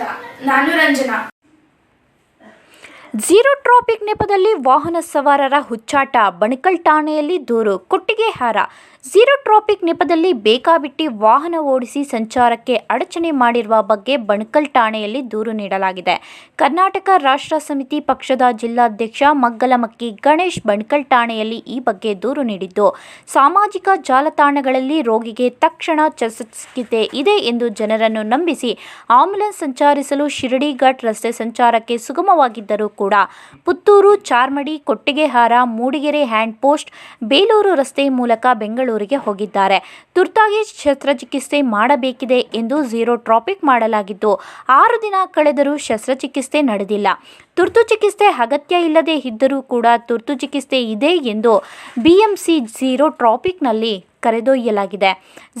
હતા નાનું રંજના ಟ್ರಾಫಿಕ್ ನೆಪದಲ್ಲಿ ವಾಹನ ಸವಾರರ ಹುಚ್ಚಾಟ ಬಣಕಲ್ ಠಾಣೆಯಲ್ಲಿ ದೂರು ಕೊಟ್ಟಿಗೆಹಾರ ಝೀರೋ ಟ್ರಾಫಿಕ್ ನೆಪದಲ್ಲಿ ಬೇಕಾಬಿಟ್ಟಿ ವಾಹನ ಓಡಿಸಿ ಸಂಚಾರಕ್ಕೆ ಅಡಚಣೆ ಮಾಡಿರುವ ಬಗ್ಗೆ ಬಣಕಲ್ ಠಾಣೆಯಲ್ಲಿ ದೂರು ನೀಡಲಾಗಿದೆ. ಕರ್ನಾಟಕ ರಾಷ್ಟ್ರ ಸಮಿತಿ ಪಕ್ಷದ ಜಿಲ್ಲಾಧ್ಯಕ್ಷ ಮಗ್ಗಲಮಕ್ಕಿ ಗಣೇಶ್ ಬಣಕಲ್ ಠಾಣೆಯಲ್ಲಿ ಈ ಬಗ್ಗೆ ದೂರು ನೀಡಿದ್ದು. ಸಾಮಾಜಿಕ ಜಾಲತಾಣಗಳಲ್ಲಿ ರೋಗಿಗೆ ತಕ್ಷಣ ಚಿಕಿತ್ಸೆ ಇದೆ ಎಂದು ಜನರನ್ನು ನಂಬಿಸಿ ಆಂಬ್ಯುಲೆನ್ಸ್ ಸಂಚರಿಸಲು ಶಿರಡಿ ಘಾಟ್ ರಸ್ತೆ ಸಂಚಾರಕ್ಕೆ ಸುಗಮವಾಗಿದ್ದರೂ ಕೂಡ. ಪುತ್ತೂರು, ಚಾರ್ಮಡಿ, ಕೊಟ್ಟಿಗೆಹಾರ, ಮೂಡಿಗೆರೆ ಹ್ಯಾಂಡ್ ಪೋಸ್ಟ್, ಬೇಲೂರು ರಸ್ತೆ ಮೂಲಕ ಬೆಂಗಳೂರಿಗೆ ಹೋಗಿದ್ದಾರೆ. ತುರ್ತಾಗಿ ಶಸ್ತ್ರಚಿಕಿತ್ಸೆ ಮಾಡಬೇಕಿದೆ ಎಂದು ಝೀರೋ ಟ್ರಾಪಿಕ್ ಮಾಡಲಾಗಿದ್ದು ಆರು ದಿನ ಕಳೆದರೂ ಶಸ್ತ್ರಚಿಕಿತ್ಸೆ ನಡೆದಿಲ್ಲ. ತುರ್ತು ಚಿಕಿತ್ಸೆ ಅಗತ್ಯ ಇಲ್ಲದೆ ಇದ್ದರೂ ಕೂಡ ತುರ್ತು ಚಿಕಿತ್ಸೆ ಇದೆ ಎಂದು ಬಿಎಂಸಿ ಝೀರೋ ಟ್ರಾಫಿಕ್ನಲ್ಲಿ ಕರೆದೊಯ್ಯಲಾಗಿದೆ.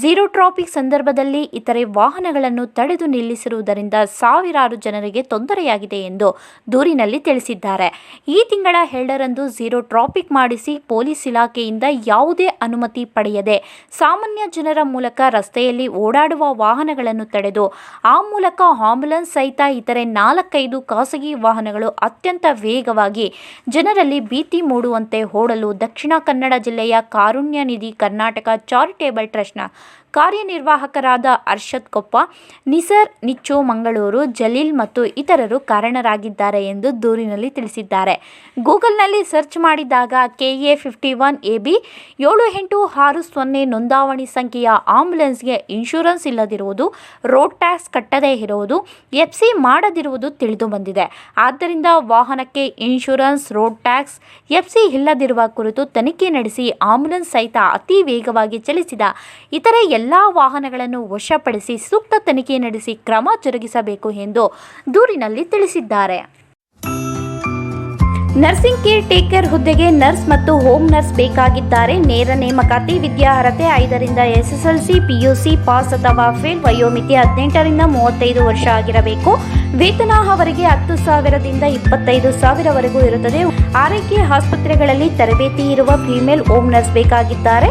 ಝೀರೋ ಟ್ರಾಫಿಕ್ ಸಂದರ್ಭದಲ್ಲಿ ಇತರೆ ವಾಹನಗಳನ್ನು ತಡೆದು ನಿಲ್ಲಿಸಿರುವುದರಿಂದ ಸಾವಿರಾರು ಜನರಿಗೆ ತೊಂದರೆಯಾಗಿದೆ ಎಂದು ದೂರಿನಲ್ಲಿ ತಿಳಿಸಿದ್ದಾರೆ. ಈ ತಿಂಗಳ ಎರಡರಂದು ಝೀರೋ ಟ್ರಾಫಿಕ್ ಮಾಡಿಸಿ ಪೊಲೀಸ್ ಇಲಾಖೆಯಿಂದ ಯಾವುದೇ ಅನುಮತಿ ಪಡೆಯದೆ ಸಾಮಾನ್ಯ ಜನರ ಮೂಲಕ ರಸ್ತೆಯಲ್ಲಿ ಓಡಾಡುವ ವಾಹನಗಳನ್ನು ತಡೆದು ಆ ಮೂಲಕ ಆಂಬ್ಯುಲೆನ್ಸ್ ಸಹಿತ ಇತರೆ ನಾಲ್ಕೈದು ಖಾಸಗಿ ವಾಹನಗಳು ಅತ್ಯಂತ ವೇಗವಾಗಿ ಜನರಲ್ಲಿ ಭೀತಿ ಮೂಡುವಂತೆ ಓಡಲು ದಕ್ಷಿಣ ಕನ್ನಡ ಜಿಲ್ಲೆಯ ಕಾರುಣ್ಯ ನಿಧಿ ಕರ್ನಾಟಕ ಚಾರಿಟೇಬಲ್ ಟ್ರಸ್ಟ್ನ ಕಾರ್ಯನಿರ್ವಾಹಕರಾದ ಅರ್ಷದ್ ಕೊಪ್ಪ, ನಿಸರ್, ನಿಚ್ಚು, ಮಂಗಳೂರು, ಜಲೀಲ್ ಮತ್ತು ಇತರರು ಕಾರಣರಾಗಿದ್ದಾರೆ ಎಂದು ದೂರಿನಲ್ಲಿ ತಿಳಿಸಿದ್ದಾರೆ. ಗೂಗಲ್ನಲ್ಲಿ ಸರ್ಚ್ ಮಾಡಿದಾಗ KA fifty one A B, ಏಳು ಎಂಟು ಆರು ಸೊನ್ನೆ ನೋಂದಾವಣಿ ಸಂಖ್ಯೆಯ ಆಂಬ್ಯುಲೆನ್ಸ್ಗೆ ಇನ್ಶೂರೆನ್ಸ್ ಇಲ್ಲದಿರುವುದು, ರೋಡ್ ಟ್ಯಾಕ್ಸ್ ಕಟ್ಟದೇ ಇರುವುದು, ಎಫ್ಸಿ ಮಾಡದಿರುವುದು ತಿಳಿದು ಬಂದಿದೆ. ಆದ್ದರಿಂದ ವಾಹನಕ್ಕೆ ಇನ್ಶೂರೆನ್ಸ್, ರೋಡ್ ಟ್ಯಾಕ್ಸ್, ಎಫ್ಸಿ ಇಲ್ಲದಿರುವ ಕುರಿತು ತನಿಖೆ ನಡೆಸಿ ಆಂಬ್ಯುಲೆನ್ಸ್ ಸಹಿತ ಅತಿ ವೇಗವಾಗಿ ಚಲಿಸಿದ ಇತರೆ ಎಲ್ಲ ವಾಹನಗಳನ್ನು ವಶಪಡಿಸಿ ಸೂಕ್ತ ತನಿಖೆ ನಡೆಸಿ ಕ್ರಮ ಜರುಗಿಸಬೇಕು ಎಂದು ದೂರಿನಲ್ಲಿ ತಿಳಿಸಿದ್ದಾರೆ. ನರ್ಸಿಂಗ್ ಕೇರ್ ಟೇಕರ್ ಹುದ್ದೆಗೆ ನರ್ಸ್ ಮತ್ತು ಹೋಮ್ ನರ್ಸ್ ಬೇಕಾಗಿದ್ದಾರೆ. ನೇರ ನೇಮಕಾತಿ, ವಿದ್ಯಾರ್ಹತೆ ಐದರಿಂದ ಎಸ್ಎಸ್ಎಲ್ಸಿ, ಪಿಯುಸಿ ಪಾಸ್ ಅಥವಾ ಫೇಲ್ ವಯೋಮಿತಿ ಹದಿನೆಂಟರಿಂದ ಮೂವತ್ತೈದು ವರ್ಷ ಆಗಿರಬೇಕು. ವೇತನ ಅವರಿಗೆ ಹತ್ತು ಸಾವಿರದಿಂದ ಇಪ್ಪತ್ತೈದು ಸಾವಿರವರೆಗೂ ಇರುತ್ತದೆ. ಆರೈಕೆ ಆಸ್ಪತ್ರೆಗಳಲ್ಲಿ ತರಬೇತಿ ಇರುವ ಫಿಮೇಲ್ ಹೋಮ್ ನರ್ಸ್ ಬೇಕಾಗಿದ್ದಾರೆ.